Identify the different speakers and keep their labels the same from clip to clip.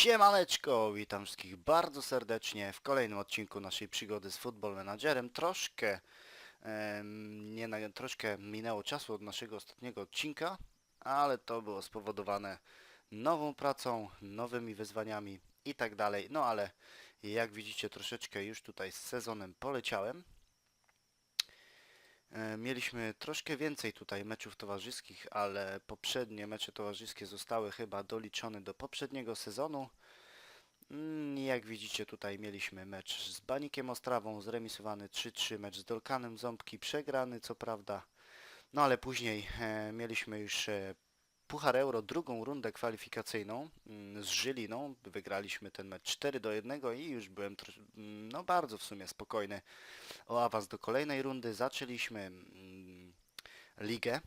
Speaker 1: Siemaneczko, witam wszystkich bardzo serdecznie w kolejnym odcinku naszej przygody z Football Managerem. Troszkę, em, nie, troszkę minęło czasu od naszego ostatniego odcinka, ale to było spowodowane nową pracą, nowymi wyzwaniami i tak dalej. No ale jak widzicie troszeczkę już tutaj z sezonem poleciałem. E, Mieliśmy troszkę więcej tutaj meczów towarzyskich, ale poprzednie mecze towarzyskie zostały chyba doliczone do poprzedniego sezonu. Mm, Jak widzicie tutaj mieliśmy mecz z Banikiem Ostrawą, zremisowany 3-3, mecz z Dolkanem Ząbki, przegrany co prawda. No ale później e, mieliśmy już e, Puchar Euro, drugą rundę kwalifikacyjną mm, z Żyliną. Wygraliśmy ten mecz 4 do 1 i już byłem mm, no bardzo w sumie spokojny o awans do kolejnej rundy. Zaczęliśmy mm, ligę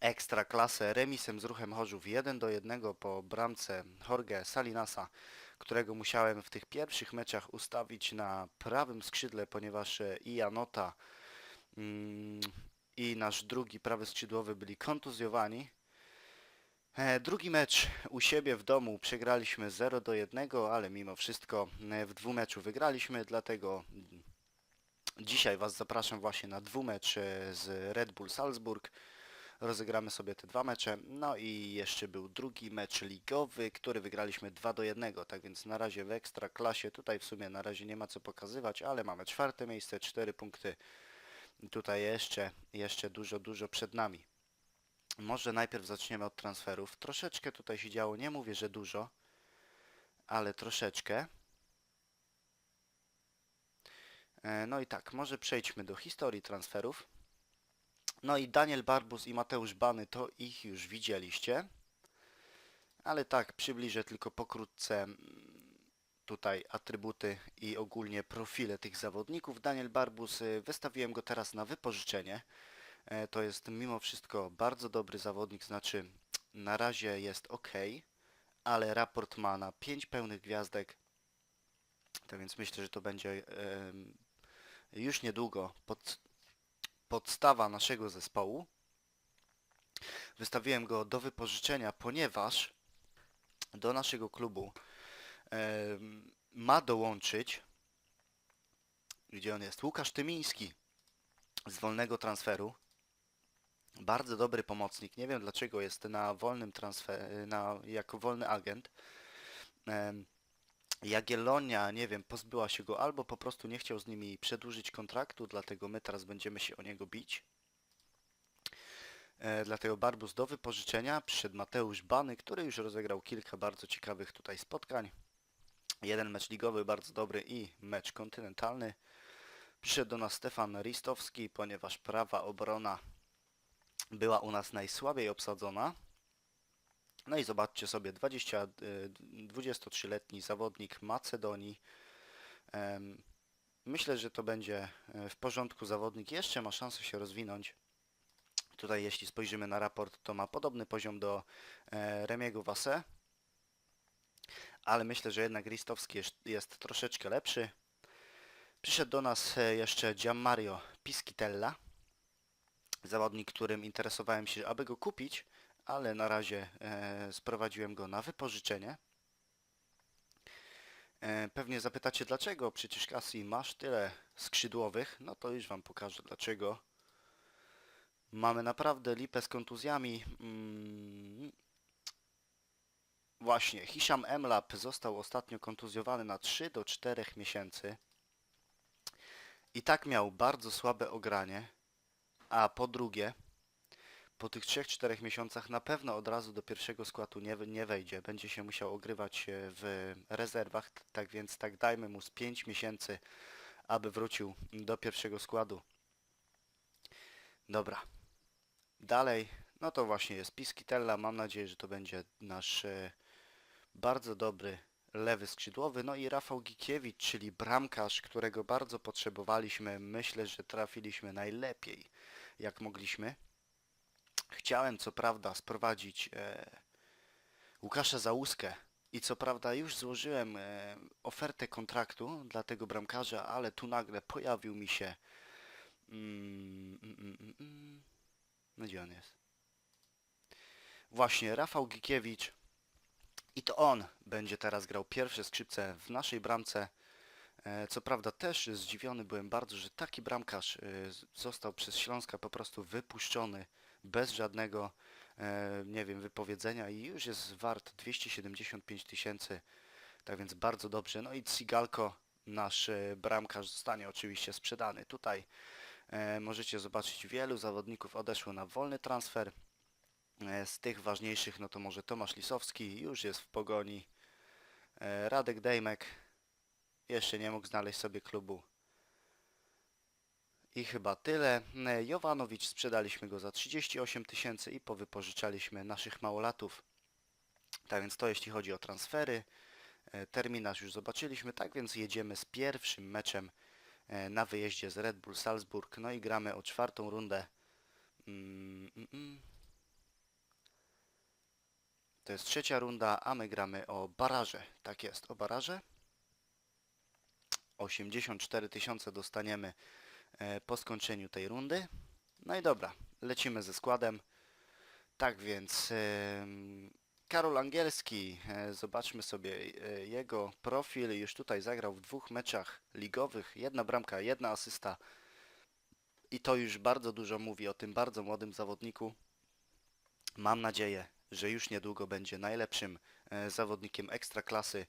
Speaker 1: ekstra klasę remisem z ruchem Chorzów 1 do 1 po bramce Jorge Salinasa, którego musiałem w tych pierwszych meczach ustawić na prawym skrzydle, ponieważ i Janota i nasz drugi prawy skrzydłowy byli kontuzjowani. E, Drugi mecz u siebie w domu przegraliśmy 0 do 1, ale mimo wszystko e, w dwumeczu wygraliśmy, dlatego dzisiaj Was zapraszam właśnie na dwumecz e, z Red Bull Salzburg. Rozegramy sobie te dwa mecze. No i jeszcze był drugi mecz ligowy, który wygraliśmy 2 do 1. Tak więc na razie w ekstra klasie tutaj w sumie na razie nie ma co pokazywać, ale mamy czwarte miejsce, 4 punkty. Tutaj jeszcze, jeszcze dużo, dużo przed nami. Może najpierw zaczniemy od transferów. Troszeczkę tutaj się działo, nie mówię, że dużo, ale troszeczkę. E, No i tak, może przejdźmy do historii transferów. No i Daniel Barbus i Mateusz Bany, to ich już widzieliście. Ale tak, przybliżę tylko pokrótce mm, tutaj atrybuty i ogólnie profile tych zawodników. Daniel Barbus, y, wystawiłem go teraz na wypożyczenie. E, To jest mimo wszystko bardzo dobry zawodnik, znaczy na razie jest ok, ale raport ma na 5 pełnych gwiazdek. Tak więc myślę, że to będzie już niedługo pod, podstawa naszego zespołu. Wystawiłem go do wypożyczenia, ponieważ do naszego klubu ma dołączyć, gdzie on jest, Łukasz Tymiński z wolnego transferu. Bardzo dobry pomocnik. Nie wiem dlaczego jest na wolnym transfer, na, jako wolny agent. Em, Jagiellonia, nie wiem, pozbyła się go albo po prostu nie chciał z nimi przedłużyć kontraktu, dlatego my teraz będziemy się o niego bić. E, dlatego Barbus do wypożyczenia przyszedł Mateusz Bany, który już rozegrał kilka bardzo ciekawych tutaj spotkań. Jeden mecz ligowy bardzo dobry i mecz kontynentalny. Przyszedł do nas Stefan Ristowski, ponieważ prawa obrona była u nas najsłabiej obsadzona. No i zobaczcie sobie, 20, y, 23-letni zawodnik Macedonii. Myślę, że to będzie e, w porządku zawodnik. Jeszcze ma szansę się rozwinąć. Tutaj jeśli spojrzymy na raport, to ma podobny poziom do e, Remiego Wasse. Ale myślę, że jednak Ristowski jest, troszeczkę lepszy. Przyszedł do nas e, jeszcze Gianmario Piskitella. Zawodnik, którym interesowałem się, aby go kupić, ale na razie e, sprowadziłem go na wypożyczenie. E, pewnie zapytacie dlaczego, przecież Cassie masz tyle skrzydłowych, no to już wam pokażę dlaczego. Mamy naprawdę lipę z kontuzjami. Mm. Właśnie, Hisham Emlap został ostatnio kontuzjowany na 3 do 4 miesięcy. I tak miał bardzo słabe ogranie. A po drugie, po tych 3-4 miesiącach na pewno od razu do pierwszego składu nie, nie wejdzie. Będzie się musiał ogrywać e, w rezerwach, tak więc tak dajmy mu z 5 miesięcy, aby wrócił do pierwszego składu. Dobra. Dalej, no to właśnie jest Piskitella. Mam nadzieję, że to będzie nasz e, bardzo dobry lewy skrzydłowy. No i Rafał Gikiewicz, czyli bramkarz, którego bardzo potrzebowaliśmy. Myślę, że trafiliśmy najlepiej, jak mogliśmy. Chciałem co prawda sprowadzić e, Łukasza Załuskę i co prawda już złożyłem e, ofertę kontraktu dla tego bramkarza, ale tu nagle pojawił mi się mm, mm, mm, mm, mm. no gdzie on jest? Właśnie, Rafał Gikiewicz I to on będzie teraz grał pierwsze skrzypce w naszej bramce. E, Co prawda też zdziwiony byłem bardzo, że taki bramkarz e, został przez Śląska po prostu wypuszczony bez żadnego, e, nie wiem, wypowiedzenia i już jest wart 275 tysięcy. Tak więc bardzo dobrze. No i Cigalko, nasz bramkarz, zostanie oczywiście sprzedany. Tutaj możecie zobaczyć, wielu zawodników odeszło na wolny transfer. Z tych ważniejszych, no to może Tomasz Lisowski już jest w pogoni. Radek Dejmek jeszcze nie mógł znaleźć sobie klubu. I chyba tyle. E, Jowanowicz sprzedaliśmy go za 38 tysięcy i powypożyczaliśmy naszych małolatów. Tak więc to jeśli chodzi o transfery. E, Terminarz już zobaczyliśmy, tak więc jedziemy z pierwszym meczem e, na wyjeździe z Red Bull Salzburg. No i gramy o czwartą rundę. Mm, mm, mm. To jest trzecia runda, a my gramy o baraże. Tak jest, o baraże. 84 tysiące dostaniemy e, po skończeniu tej rundy. No i dobra, lecimy ze składem. Tak więc em, Karol Angielski, e, zobaczmy sobie e, jego profil. Już tutaj zagrał w dwóch meczach ligowych. Jedna bramka, jedna asysta. I to już bardzo dużo mówi o tym bardzo młodym zawodniku. Mam nadzieję, że już niedługo będzie najlepszym e, zawodnikiem ekstraklasy.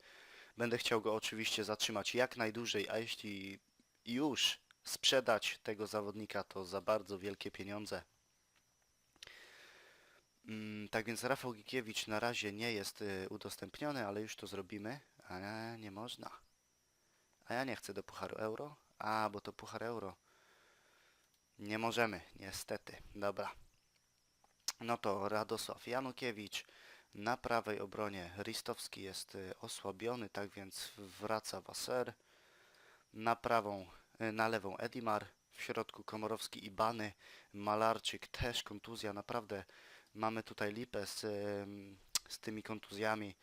Speaker 1: Będę chciał go oczywiście zatrzymać jak najdłużej, a jeśli już sprzedać tego zawodnika, to za bardzo wielkie pieniądze. Mm, tak więc Rafał Gikiewicz na razie nie jest y, udostępniony, ale już to zrobimy. A nie, można. A ja nie chcę do Pucharu Euro. A, bo to Puchar Euro. Nie możemy, niestety. Dobra. No to Radosław Janukiewicz. Na prawej obronie Ristowski jest y, osłabiony, tak więc wraca Waser. Na prawą, y, na lewą Edimar. W środku Komorowski i Bany. Malarczyk też kontuzja. Naprawdę mamy tutaj lipę z, z tymi kontuzjami,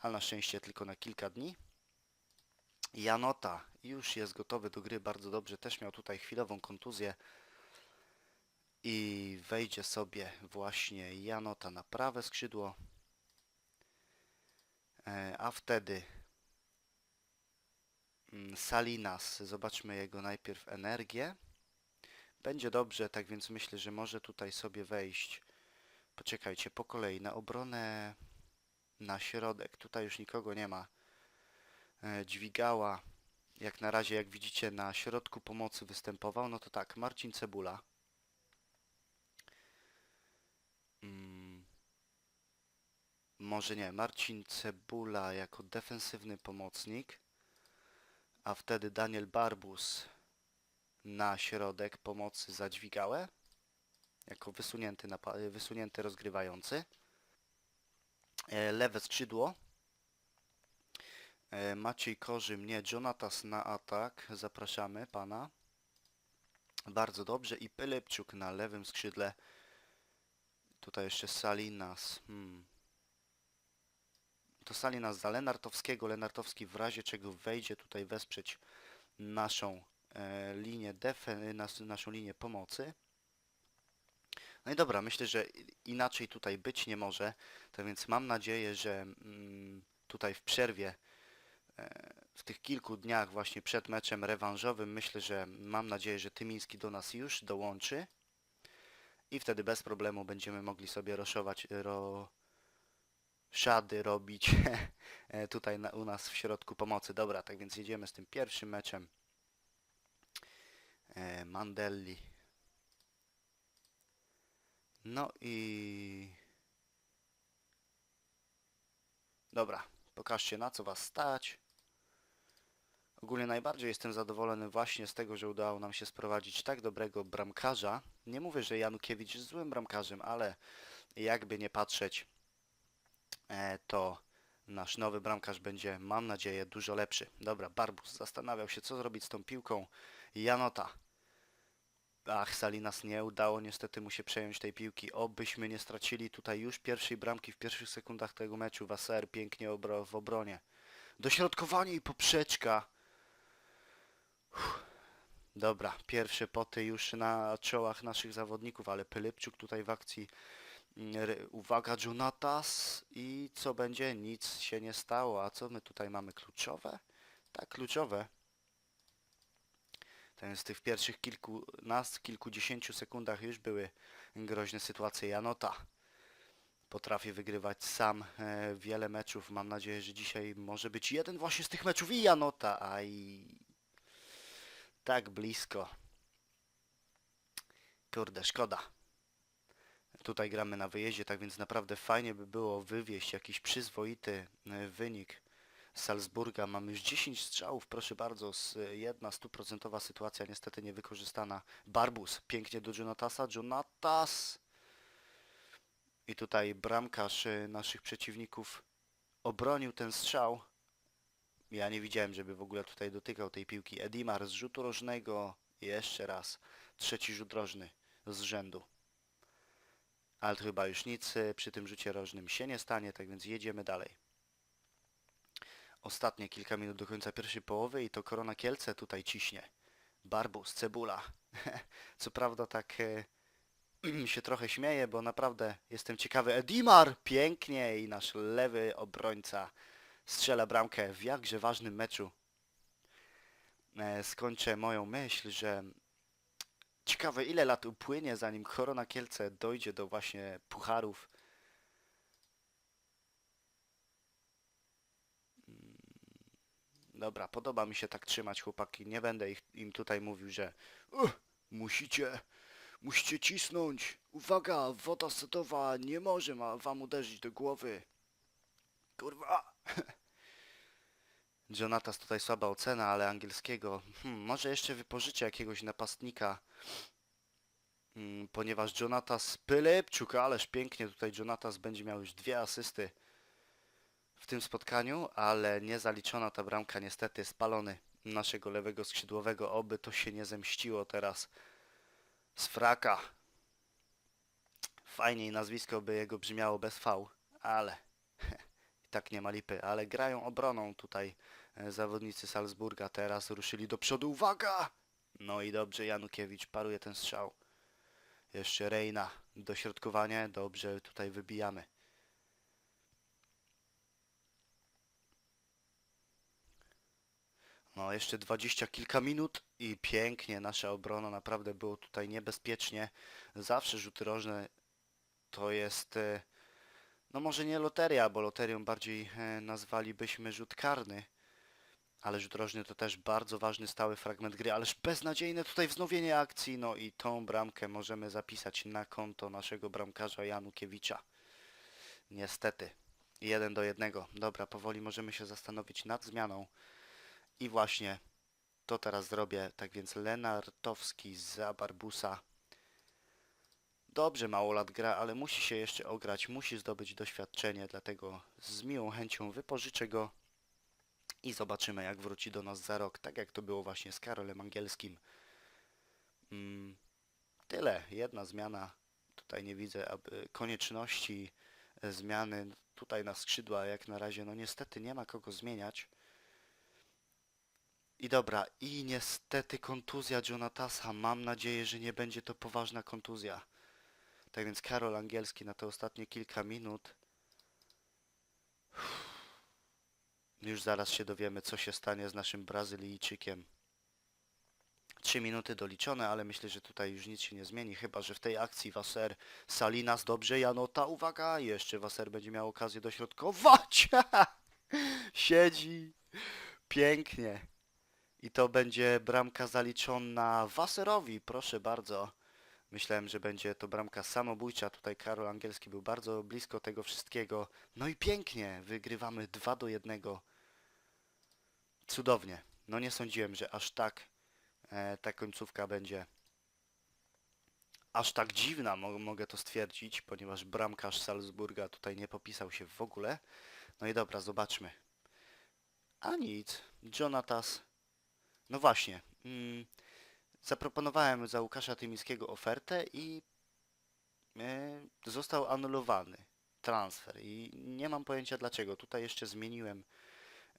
Speaker 1: ale na szczęście tylko na kilka dni. Janota już jest gotowy do gry bardzo dobrze. Też miał tutaj chwilową kontuzję. I wejdzie sobie właśnie Janota na prawe skrzydło. E, A wtedy mm, Salinas, zobaczmy jego najpierw energię. Będzie dobrze, tak więc myślę, że może tutaj sobie wejść. Poczekajcie, po kolei na obronę na środek. Tutaj już nikogo nie ma. E, Dźwigała, jak na razie, jak widzicie, na środku pomocy występował. No to tak, Marcin Cebula. Może nie, Marcin Cebula jako defensywny pomocnik, a wtedy Daniel Barbus na środek pomocy za dźwigałę, jako wysunięty, wysunięty rozgrywający. E, Lewe skrzydło. E, Maciej Korzym, nie, Jonatas na atak, zapraszamy pana. Bardzo dobrze i Pylepczuk na lewym skrzydle. Tutaj jeszcze Salinas. Hmm. To Salinas za Lenartowskiego. Lenartowski w razie czego wejdzie tutaj wesprzeć naszą e, linię defen nas, naszą linię pomocy. No i dobra, myślę, że inaczej tutaj być nie może. Tak więc mam nadzieję, że mm, tutaj w przerwie e, w tych kilku dniach właśnie przed meczem rewanżowym myślę, że mam nadzieję, że Tymiński do nas już dołączy i wtedy bez problemu będziemy mogli sobie roszować, ro... szady robić e, tutaj na, u nas w środku pomocy. Dobra, tak więc jedziemy z tym pierwszym meczem. E, Mandelli. No i... Dobra, pokażcie na co was stać. Ogólnie najbardziej jestem zadowolony właśnie z tego, że udało nam się sprowadzić tak dobrego bramkarza. Nie mówię, że Janukiewicz jest złym bramkarzem, ale jakby nie patrzeć, to nasz nowy bramkarz będzie, mam nadzieję, dużo lepszy. Dobra, Barbus zastanawiał się, co zrobić z tą piłką. Janota. Ach, Salinas nie udało niestety mu się przejąć tej piłki. Obyśmy nie stracili tutaj już pierwszej bramki w pierwszych sekundach tego meczu. Waser pięknie obro w obronie. Dośrodkowanie i poprzeczka. Uff. Dobra, pierwsze poty już na czołach naszych zawodników, ale Pylypczuk tutaj w akcji Uwaga, Jonatas. I co będzie? Nic się nie stało. A co my tutaj mamy? Kluczowe? Tak, kluczowe. Jest w tych pierwszych kilkunastu, kilkudziesięciu sekundach już były groźne sytuacje Janota. Potrafię wygrywać sam e, wiele meczów. Mam nadzieję, że dzisiaj może być jeden właśnie z tych meczów i Janota. Aj. Tak blisko. Kurde, szkoda. Tutaj gramy na wyjeździe, tak więc naprawdę fajnie by było wywieźć jakiś przyzwoity e, wynik Salzburga. Mamy już 10 strzałów, proszę bardzo, e, jedna stuprocentowa sytuacja niestety niewykorzystana. Barbus, pięknie do Jonatasa, Jonatas! I tutaj bramkarz e, naszych przeciwników obronił ten strzał. Ja nie widziałem, żeby w ogóle tutaj dotykał tej piłki. Edimar z rzutu rożnego. Jeszcze raz. Trzeci rzut rożny z rzędu. Ale to chyba już nic e, przy tym rzucie rożnym się nie stanie, tak więc jedziemy dalej. Ostatnie kilka minut do końca pierwszej połowy i to Korona Kielce tutaj ciśnie. Barbus, Cebula. Co prawda tak e, się trochę śmieję, bo naprawdę jestem ciekawy. Edimar! Pięknie i nasz lewy obrońca strzela bramkę w jakże ważnym meczu. E, skończę moją myśl, że ciekawe ile lat upłynie zanim Korona Kielce dojdzie do właśnie pucharów. Mm, Dobra, podoba mi się tak trzymać chłopaki. Nie będę ich, im tutaj mówił, że "Uch, musicie, musicie cisnąć. Uwaga, woda sodowa nie może ma wam uderzyć do głowy. Kurwa. Jonatas tutaj słaba ocena, ale angielskiego. Hmm, może jeszcze wypożyczę jakiegoś napastnika. Mm, ponieważ Jonatas Pylepczuk, ależ pięknie tutaj Jonatas będzie miał już dwie asysty w tym spotkaniu, ale nie zaliczona ta bramka niestety spalony naszego lewego skrzydłowego, oby to się nie zemściło teraz z fraka. Fajniej nazwisko by jego brzmiało bez V, ale tak nie ma lipy, ale grają obroną tutaj e, zawodnicy Salzburga, teraz ruszyli do przodu, uwaga! No i dobrze, Janukiewicz paruje ten strzał. Jeszcze Reina, dośrodkowanie, dobrze, tutaj wybijamy. No, jeszcze dwadzieścia kilka minut i pięknie nasza obrona, naprawdę było tutaj niebezpiecznie. Zawsze rzuty rożne to jest, e, no może nie loteria, bo loterią bardziej e, nazwalibyśmy rzut karny. Ale rzut rożny to też bardzo ważny, stały fragment gry, ależ beznadziejne tutaj wznowienie akcji, no i tą bramkę możemy zapisać na konto naszego bramkarza Janukiewicza. Niestety. Jeden do jednego. Dobra, powoli możemy się zastanowić nad zmianą. I właśnie to teraz zrobię. Tak więc Lenartowski za Barbusa. Dobrze mało lat gra, ale musi się jeszcze ograć, musi zdobyć doświadczenie, dlatego z miłą chęcią wypożyczę go i zobaczymy jak wróci do nas za rok, tak jak to było właśnie z Karolem Angielskim. Mm, tyle, jedna zmiana. Tutaj nie widzę aby konieczności zmiany. Tutaj na skrzydła jak na razie, no niestety nie ma kogo zmieniać. I dobra, i niestety kontuzja Jonatasa. Mam nadzieję, że nie będzie to poważna kontuzja. Tak więc Karol Angielski na te ostatnie kilka minut. Już zaraz się dowiemy, co się stanie z naszym Brazylijczykiem. Trzy minuty doliczone, ale myślę, że tutaj już nic się nie zmieni, chyba że w tej akcji Wasser Salinas dobrze, Janota, uwaga, jeszcze Wasser będzie miał okazję dośrodkować. Siedzi. Pięknie. I to będzie bramka zaliczona Wasserowi, proszę bardzo. Myślałem, że będzie to bramka samobójcza. Tutaj Karol Angielski był bardzo blisko tego wszystkiego. No i pięknie, wygrywamy 2 do 1. Cudownie. No nie sądziłem, że aż tak e, ta końcówka będzie aż tak dziwna, mo mogę to stwierdzić, ponieważ bramkarz Salzburga tutaj nie popisał się w ogóle. No i dobra, zobaczmy. A nic, Jonatas. No właśnie, mm, zaproponowałem za Łukasza Tymińskiego ofertę i e, został anulowany transfer i nie mam pojęcia dlaczego. Tutaj jeszcze zmieniłem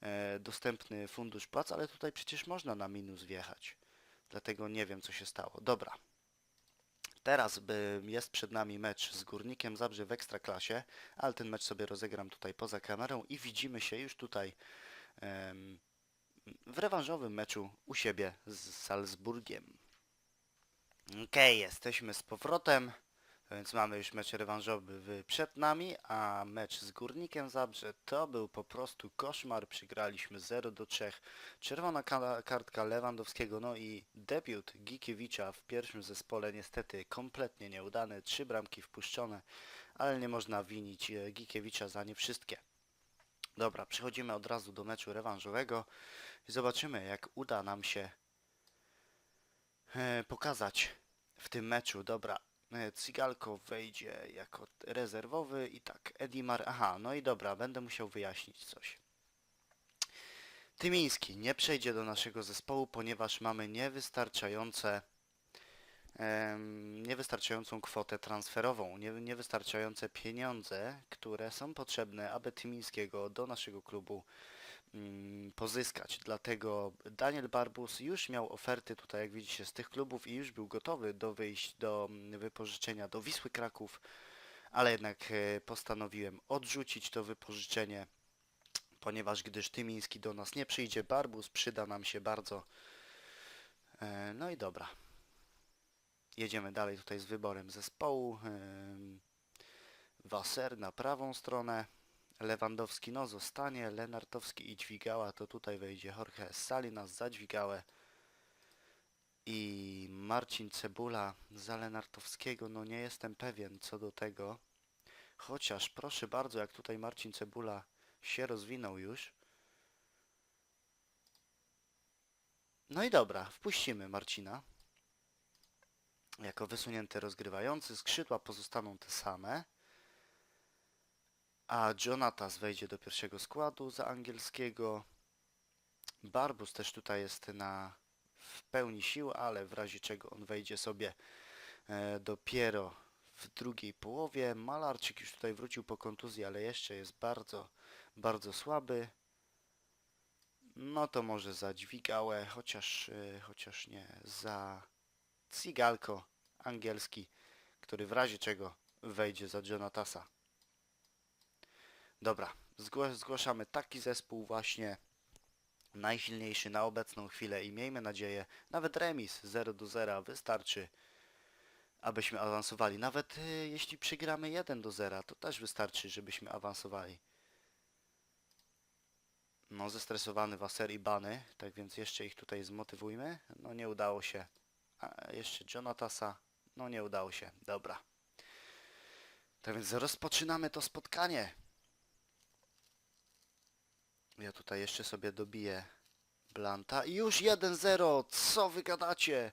Speaker 1: e, dostępny fundusz płac, ale tutaj przecież można na minus wjechać. Dlatego nie wiem co się stało. Dobra. Teraz jest przed nami mecz z Górnikiem Zabrze w Ekstraklasie, ale ten mecz sobie rozegram tutaj poza kamerą i widzimy się już tutaj w rewanżowym meczu u siebie z Salzburgiem. Okej, jesteśmy z powrotem, więc mamy już mecz rewanżowy przed nami, a mecz z Górnikiem Zabrze to był po prostu koszmar. Przegraliśmy 0 do 3. Czerwona ka- kartka Lewandowskiego, no i debiut Gikiewicza w pierwszym zespole niestety kompletnie nieudany. Trzy bramki wpuszczone, ale nie można winić e, Gikiewicza za nie wszystkie. Dobra, przechodzimy od razu do meczu rewanżowego zobaczymy jak uda nam się e, pokazać w tym meczu. Dobra, e, Cigalko wejdzie jako rezerwowy i tak, Edimar, aha, no i dobra, będę musiał wyjaśnić coś. Tymiński nie przejdzie do naszego zespołu, ponieważ mamy niewystarczające niewystarczającą kwotę transferową, nie, niewystarczające pieniądze, które są potrzebne, aby Tymińskiego do naszego klubu pozyskać. Dlatego Daniel Barbus już miał oferty tutaj, jak widzicie, z tych klubów i już był gotowy do wyjść do mm, wypożyczenia do Wisły Kraków, ale jednak e, postanowiłem odrzucić to wypożyczenie, ponieważ gdyż Tymiński do nas nie przyjdzie, Barbus przyda nam się bardzo. E, No i dobra. Jedziemy dalej tutaj z wyborem zespołu. Ym, Wasser na prawą stronę. Lewandowski. No zostanie, Lenartowski i Dźwigała to tutaj wejdzie Jorge Salinas za Dźwigałę i Marcin Cebula za Lenartowskiego, no nie jestem pewien co do tego, chociaż proszę bardzo jak tutaj Marcin Cebula się rozwinął już. No i dobra, wpuścimy Marcina. Jako wysunięty rozgrywający, skrzydła pozostaną te same a Jonatas wejdzie do pierwszego składu za angielskiego. Barbus też tutaj jest na w pełni sił, ale w razie czego on wejdzie sobie e, dopiero w drugiej połowie. Malarczyk już tutaj wrócił po kontuzji, ale jeszcze jest bardzo, bardzo słaby. No to może za Dźwigałę, chociaż, e, chociaż nie, za Cigalko angielski, który w razie czego wejdzie za Jonatasa. Dobra, zgłaszamy taki zespół właśnie najsilniejszy na obecną chwilę i miejmy nadzieję, nawet remis 0 do 0 wystarczy, abyśmy awansowali. Nawet y, jeśli przegramy 1 do 0, to też wystarczy, żebyśmy awansowali. No, zestresowany Waser i Bany, tak więc jeszcze ich tutaj zmotywujmy. No, nie udało się. A jeszcze Jonatasa. No, nie udało się. Dobra. Tak więc rozpoczynamy to spotkanie. Ja tutaj jeszcze sobie dobiję Blanta i już 1-0! Co wy gadacie?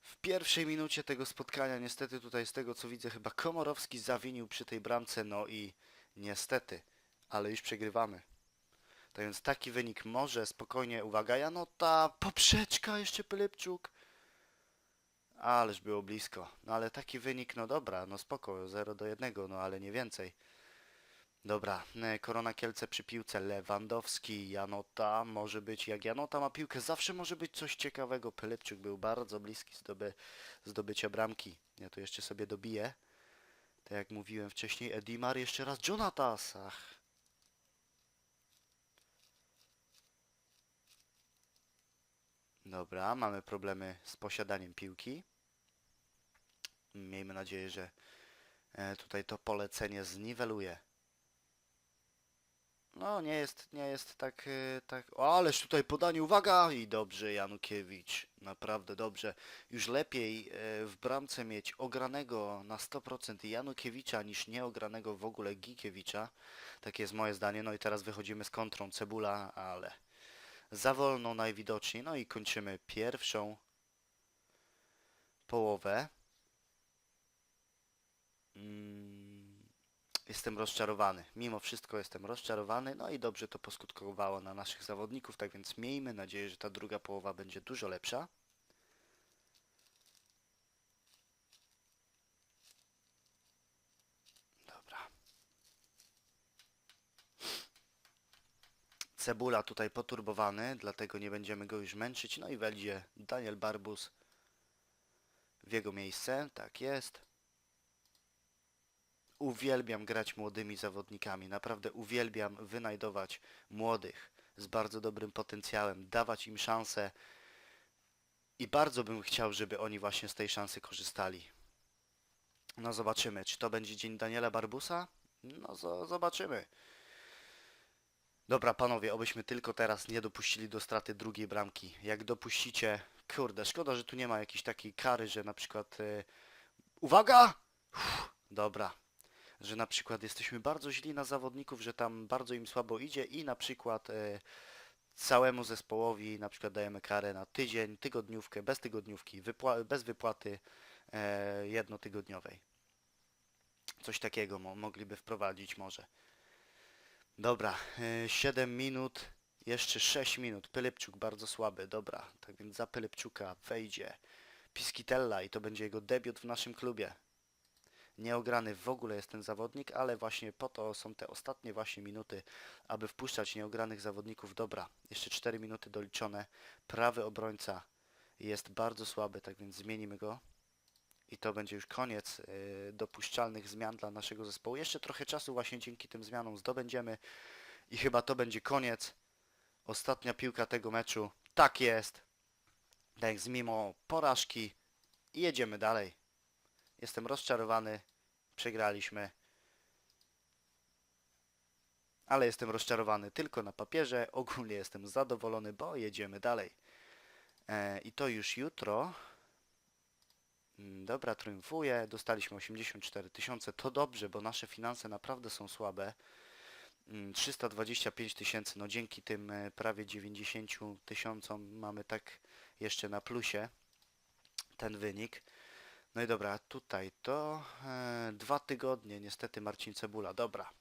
Speaker 1: W pierwszej minucie tego spotkania niestety tutaj z tego co widzę chyba Komorowski zawinił przy tej bramce, no i niestety, ale już przegrywamy. Tak więc taki wynik może spokojnie, uwaga, Janota, poprzeczka jeszcze Pylepczuk. Ależ było blisko. No ale taki wynik, no dobra, no spoko, 0 do 1, no ale nie więcej. Dobra, e, Korona Kielce przy piłce, Lewandowski, Janota, może być, jak Janota ma piłkę, zawsze może być coś ciekawego. Pylepczuk był bardzo bliski zdoby, zdobycia bramki. Ja tu jeszcze sobie dobiję. Tak jak mówiłem wcześniej, Edimar, jeszcze raz Jonatas. Ach. Dobra, mamy problemy z posiadaniem piłki. Miejmy nadzieję, że e, tutaj to polecenie zniweluje. No, nie jest, nie jest tak, e, tak... O, ależ tutaj podanie, uwaga! I dobrze, Janukiewicz, naprawdę dobrze. Już lepiej e, w bramce mieć ogranego na 100% Janukiewicza niż nieogranego w ogóle Gikiewicza. Takie jest moje zdanie. No i teraz wychodzimy z kontrą Cebula, ale za wolno najwidoczniej. No i kończymy pierwszą połowę. Mm. Jestem rozczarowany. Mimo wszystko jestem rozczarowany. No i dobrze to poskutkowało na naszych zawodników, tak więc miejmy nadzieję, że ta druga połowa będzie dużo lepsza. Dobra. Cebula tutaj poturbowany, dlatego nie będziemy go już męczyć. No i wejdzie Daniel Barbus w jego miejsce, tak jest. Uwielbiam grać młodymi zawodnikami, naprawdę uwielbiam wynajdować młodych z bardzo dobrym potencjałem, dawać im szansę i bardzo bym chciał, żeby oni właśnie z tej szansy korzystali. No zobaczymy, czy to będzie dzień Daniela Barbusa? No zo- zobaczymy. Dobra, panowie, obyśmy tylko teraz nie dopuścili do straty drugiej bramki. Jak dopuścicie, kurde, szkoda, że tu nie ma jakiejś takiej kary, że na przykład... y, Uwaga! Uff, dobra. Że na przykład jesteśmy bardzo źli na zawodników, że tam bardzo im słabo idzie i na przykład y, całemu zespołowi na przykład dajemy karę na tydzień, tygodniówkę, bez tygodniówki, wypła- bez wypłaty e, jednotygodniowej. Coś takiego mo- mogliby wprowadzić może. Dobra, e, 7 minut, jeszcze 6 minut. Pylepczuk bardzo słaby, dobra. Tak więc za Pylepczuka wejdzie Piskitella i to będzie jego debiut w naszym klubie. Nieograny w ogóle jest ten zawodnik, ale właśnie po to są te ostatnie właśnie minuty, aby wpuszczać nieogranych zawodników. Dobra, jeszcze 4 minuty doliczone. Prawy obrońca jest bardzo słaby, tak więc zmienimy go. I to będzie już koniec y, dopuszczalnych zmian dla naszego zespołu. Jeszcze trochę czasu właśnie dzięki tym zmianom zdobędziemy. I chyba to będzie koniec. Ostatnia piłka tego meczu. Tak jest. Tak mimo porażki jedziemy dalej. Jestem rozczarowany. Przegraliśmy. Ale jestem rozczarowany tylko na papierze. Ogólnie jestem zadowolony, bo jedziemy dalej. E, I to już jutro. Mm, Dobra, triumfuje. Dostaliśmy 84 tysiące. To dobrze, bo nasze finanse naprawdę są słabe. Mm, 325 tysięcy. No dzięki tym e, prawie 90 tysiącom mamy tak jeszcze na plusie ten wynik. No i dobra, tutaj to e, dwa tygodnie niestety Marcin Cebula. Dobra,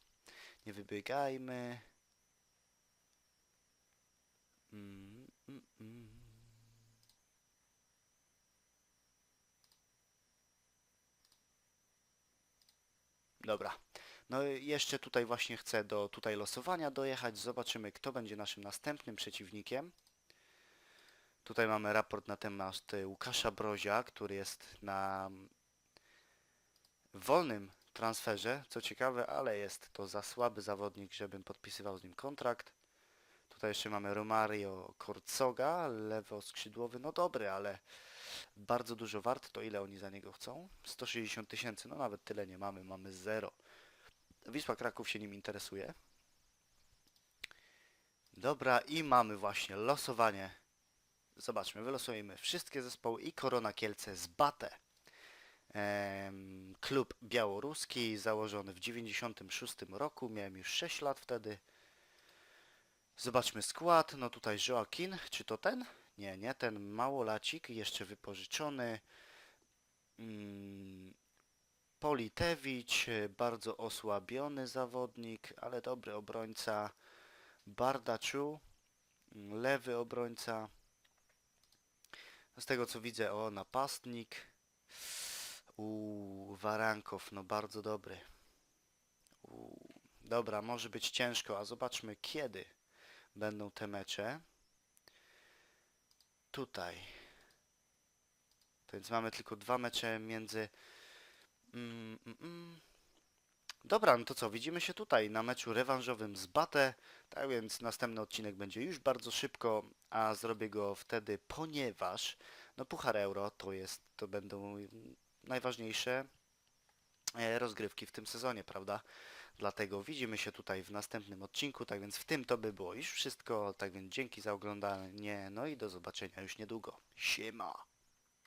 Speaker 1: nie wybiegajmy. Mm, mm, mm. Dobra. No jeszcze tutaj właśnie chcę do tutaj losowania dojechać. Zobaczymy, kto będzie naszym następnym przeciwnikiem. Tutaj mamy raport na temat y, Łukasza Brozia, który jest na wolnym transferze. Co ciekawe, ale jest to za słaby zawodnik, żebym podpisywał z nim kontrakt. Tutaj jeszcze mamy Romario Korcoga, lewoskrzydłowy, no dobry, ale bardzo dużo wart. To ile oni za niego chcą? 160 tysięcy, no nawet tyle nie mamy, mamy zero. Wisła Kraków się nim interesuje. Dobra, i mamy właśnie losowanie. Zobaczmy, wylosujemy wszystkie zespoły i Korona Kielce z Batę. Klub białoruski, założony w 96 roku, miałem już 6 lat wtedy. Zobaczmy skład, no tutaj Joaquin, czy to ten? Nie, nie, ten małolacik, jeszcze wypożyczony. Mm, Politewicz, bardzo osłabiony zawodnik, ale dobry obrońca. Bardaczu, mm, lewy obrońca. Z tego co widzę, o, napastnik. Uuu, Warankow, no bardzo dobry. Dobra, może być ciężko, a zobaczmy kiedy będą te mecze. Tutaj. To więc mamy tylko dwa mecze między... Mm, mm, mm. Dobra, no to co, widzimy się tutaj na meczu rewanżowym z Batę. Tak więc następny odcinek będzie już bardzo szybko, a zrobię go wtedy, ponieważ no Puchar Euro to jest, to będą najważniejsze e, rozgrywki w tym sezonie, prawda? Dlatego widzimy się tutaj w następnym odcinku, tak więc w tym to by było już wszystko, tak więc dzięki za oglądanie, no i do zobaczenia już niedługo. Siema!